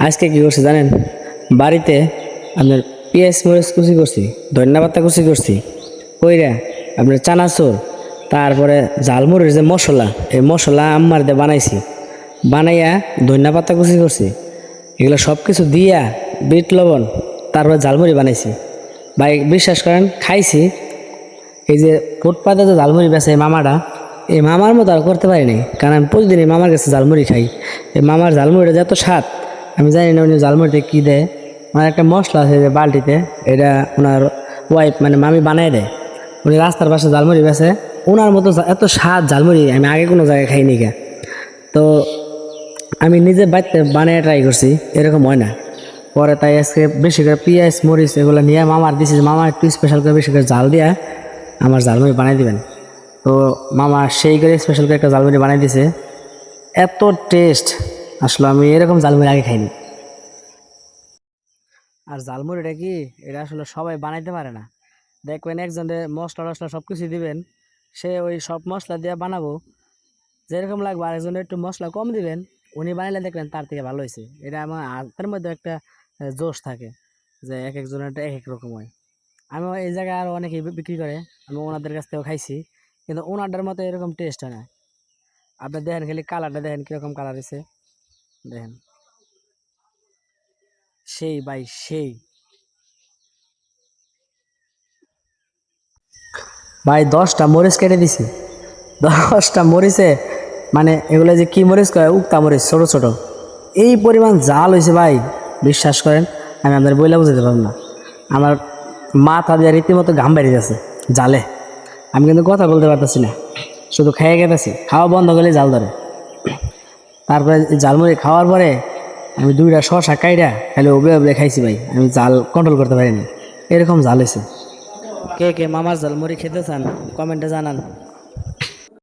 আজকে কি করছি জানেন? বাড়িতে আপনার পেঁয়াজ মরিচ কুচি করছি, ধন্যা পাতা কুচি করছি, কইরা আপনার চানাচুর, তারপরে ঝালমুড়ির যে মশলা, এই মশলা আম্মার দিয়ে বানাইছি। বানাইয়া ধন্যা পাতা কুচি করছি, এগুলো সব কিছু দিয়া বিট, লবণ, তারপরে ঝালমুড়ি বানাইছি। ভাই, বিশ্বাস করেন, খাইছি। এই যে ফুটপাতে যে ঝালমুড়ি বেছে এই মামাটা, এই মামার মতো আর করতে পারিনি কারণ আমি প্রতিদিন এই মামার কাছে ঝালমুড়ি খাই। এই মামার ঝালমুড়িটা যত স্বাদ আমি জানি না উনি ঝালমুড়িতে কী দেয়। মানে একটা মশলা আছে যে বালতিতে, এটা ওনার ওয়াইফ মানে মামি বানায় দেয়। উনি রাস্তার পাশে ঝালমুড়ি বেছে। ওনার মতো এত স্বাদ ঝালমুড়ি, আমি আগে কোনো জায়গায় খাইনি গা। তো আমি নিজে বাড়িতে বানিয়ে ট্রাই করছি, এরকম হয় না। পরে তাই আজকে বেশি করে পেঁয়াজ, মরিচ, এগুলো নিয়ে মামার দিছি মামা একটু স্পেশাল করে বেশি করে জাল দিয়ে আমার ঝালমুড়ি বানিয়ে দিবেন। তো মামা সেই করে স্পেশাল করে একটা ঝালমুড়ি বানিয়ে দিছে। এত টেস্ট আসলে আমি এরকম ঝালমুড়ি আগে খাইনি। আর ঝালমুড়িটা কি? এটা আসলে সবাই বানাইতে পারে না। দেখবেন একজনের মশলা টশলা সব কিছু দিবেন, সে ওই সব মশলা দিয়ে বানাবো। যেরকম লাগবে আরেকজনের একটু মশলা কম দিবেন, উনি বানাইলে দেখবেন তার থেকে ভালো হয়েছে এটা আমার হাতের মধ্যে একটা জোশ থাকে যে এক একজনের এক এক রকম হয়। আমি এই জায়গায় আরও অনেকেই বিক্রি করে, আমি ওনাদের কাছ থেকেও খাইছি। কিন্তু ওনাদের মতো এরকম টেস্ট হয় না। আপনি দেখেন খালি কালারটা দেখেন কীরকম কালার হয়েছে দেখেন। সেই ভাই সেই। ভাই, দশটা মরিচ কেটে দিছি। দশটা মরিচে মানে এগুলো যে কি মরিচ কয়? উক্তা মরিচ, ছোট ছোট। এই পরিমাণ জাল হয়েছে ভাই, বিশ্বাস করেন, আমি আপনাদের বইলে বুঝতে পারব না। আমার মাথা দিয়ে রীতিমতো ঘাম বেরিয়ে যাচ্ছে জালে। আমি কিন্তু কথা বলতে পারতেছি না, শুধু খেয়ে গেতেছি, খাওয়া বন্ধ করলে জাল ধরে। তারপরে ঝালমুড়ি খাওয়ার পরে আমি দুইটা শশা কাইটা খালি ওবে ওবে খাইছি ভাই। আমি জাল কন্ট্রোল করতে পারিনি। এরকম জাল হয়েছে কে কে মামার ঝালমুড়ি খেতে চান কমেন্টে জানান।